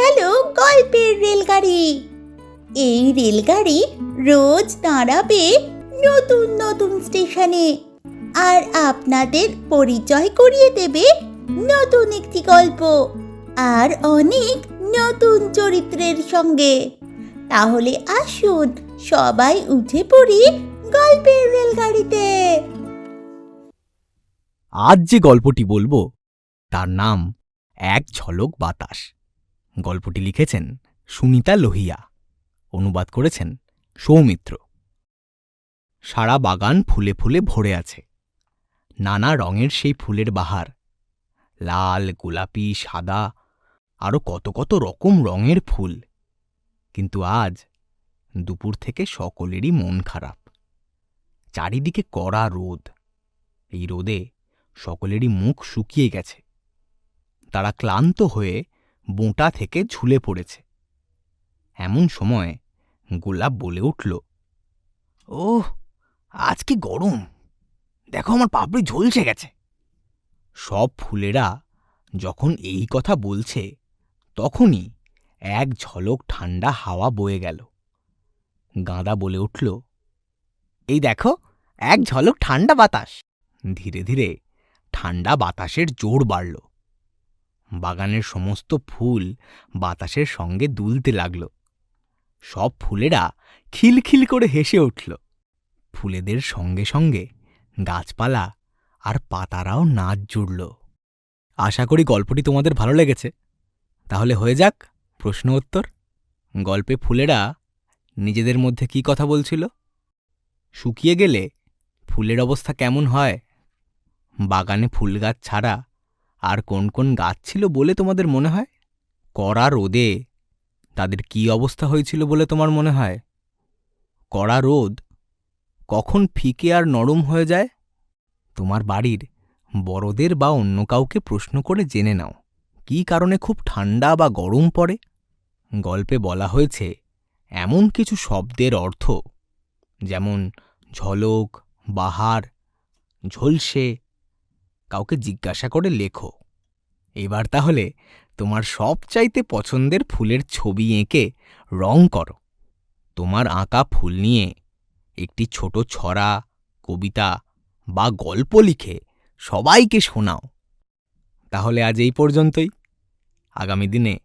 গেল গল্পের রেলগাড়ি। এই রেলগাড়ি রোজ দাঁড়াবে নতুন নতুন স্টেশনে আর আপনাদের পরিচয় করিয়ে দেবে নতুন একটি গল্প আর অনেক নতুন চরিত্রের সঙ্গে। তাহলে আসুন সবাই উঠে পড়ি গল্পের রেলগাড়িতে। আজ যে গল্পটি বলব, তার নাম এক ঝলক বাতাস। গল্পটি লিখেছেন সুনিতা লোহিয়া। অনুবাদ করেছেন সৌমিত্র। সারা বাগান ফুলে ফুলে ভরে আছে। নানা রঙের সেই ফুলের বাহার। লাল, গোলাপি, সাদা আরও কত কত রকম রঙের ফুল। কিন্তু আজ দুপুর থেকে সকলেরই মন খারাপ। চারিদিকে কড়া রোদ। এই রোদে সকলেরই মুখ শুকিয়ে গেছে। তারা ক্লান্ত হয়ে বোঁটা থেকে ঝুলে পড়েছে। এমন সময় গোলাপ বলে উঠল, ওহ, আজ কি গরম? দেখো আমার পাপড়ি ঝলসে গেছে। সব ফুলেরা যখন এই কথা বলছে, তখনই এক ঝলক ঠান্ডা হাওয়া বয়ে গেল। গাঁদা বলে উঠল, এই দেখো, এক ঝলক ঠান্ডা বাতাস। ধীরে ধীরে ঠান্ডা বাতাসের জোর বাড়ল। বাগানের সমস্ত ফুল বাতাসের সঙ্গে দুলতে লাগল। সব ফুলেরা খিলখিল করে হেসে উঠল। ফুলেদের সঙ্গে সঙ্গে গাছপালা আর পাতারাও নাচ জুড়ল। আশা করি গল্পটি তোমাদের ভালো লেগেছে। তাহলে হয়ে যাক প্রশ্ন উত্তর। গল্পে ফুলেরা নিজেদের মধ্যে কি কথা বলছিল? শুকিয়ে গেলে ফুলের অবস্থা কেমন হয়? বাগানে ফুল গাছ ছাড়া আর কোন কোন গাছ ছিল বলে তোমাদের মনে হয়? কড়া রোদে। তাদের কি অবস্থা হয়েছিল বলে তোমার মনে হয়? কড়া রোদ। কখন ফিকে আর নরম হয়ে যায়? তোমার বাড়ির বড়দের বা অন্য কাউকে প্রশ্ন করে জেনে নাও। কী কারণে খুব ঠান্ডা বা গরম পড়ে? গল্পে বলা হয়েছে, এমন কিছু শব্দের অর্থ, যেমন ঝলক, বাহার, ঝলসে কাউকে জিজ্ঞাসা করে লেখো। এবার তাহলে তোমার সবচাইতে পছন্দের ফুলের ছবি এঁকে রং করো। তোমার আঁকা ফুল নিয়ে একটি ছোট ছড়া, কবিতা বা গল্প লিখে সবাইকে শোনাও। তাহলে আজ এই পর্যন্তই। আগামী দিনে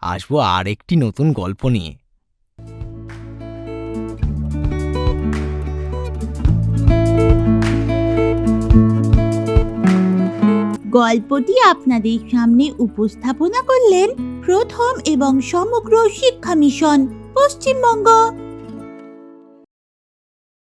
আসব আর একটি নতুন গল্প নিয়ে। গল্পটি আপনাদের সামনে উপস্থাপনা করলেন প্রথম এবং সমগ্র শিক্ষা মিশন পশ্চিমবঙ্গ।